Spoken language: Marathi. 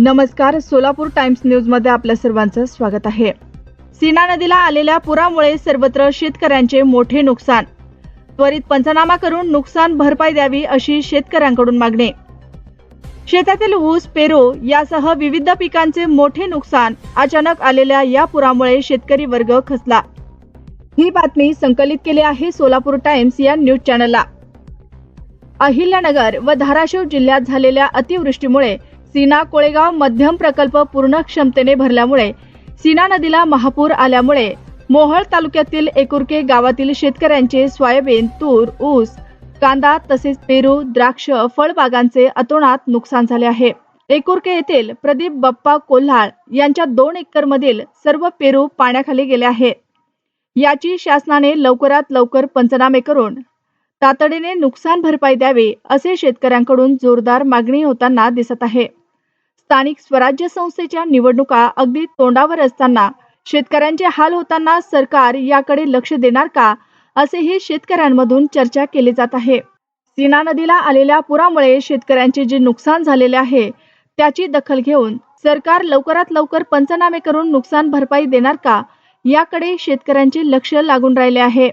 नमस्कार सोलापूर टाइम्स न्यूजमध्ये आपल्या सर्वांचं स्वागत आहे. सीना नदीला आलेल्या पुरामुळे सर्वत्र शेतकऱ्यांचे मोठे नुकसान. त्वरित पंचनामा करून नुकसान भरपाई द्यावी अशी शेतकऱ्यांकडून मागणी. शेतातील ऊस पेरू यासह विविध पिकांचे मोठे नुकसान अचानक आलेल्या या पुरामुळे शेतकरी वर्ग खचला. ही बातमी संकलित केली आहे सोलापूर टाइम्स या न्यूज चॅनलला. अहिल्यानगर व धाराशिव जिल्ह्यात झालेल्या अतिवृष्टीमुळे सीना कोळेगाव मध्यम प्रकल्प पूर्ण क्षमतेने भरल्यामुळे सीना नदीला महापूर आल्यामुळे मोहळ तालुक्यातील एकुर्के गावातील शेतकऱ्यांचे सोयाबीन तूर ऊस कांदा तसेच पेरू द्राक्ष फळबागांचे अतोनात नुकसान झाले आहे. एकुर्के येथील प्रदीप बप्पा कोल्हाळ यांच्या दोन एकर मधील सर्व पेरू पाण्याखाली गेले आहे. याची शासनाने लवकरात लवकर पंचनामे करून तातडीने नुकसान भरपाई द्यावी असे शेतकऱ्यांकडून जोरदार मागणी होताना दिसत आहे. स्थानिक स्वराज्य संस्थेच्या निवडणुका अगदी तोंडावर असताना शेतकऱ्यांचे हाल होताना सरकार याकडे लक्ष देणार का असेही शेतकऱ्यांमधून चर्चा केली जात आहे. सीना नदीला आलेल्या पुरामुळे शेतकऱ्यांचे जे नुकसान झालेले आहे त्याची दखल घेऊन सरकार लवकरात लवकर पंचनामे करून नुकसान भरपाई देणार का याकडे शेतकऱ्यांचे लक्ष लागून राहिले आहे.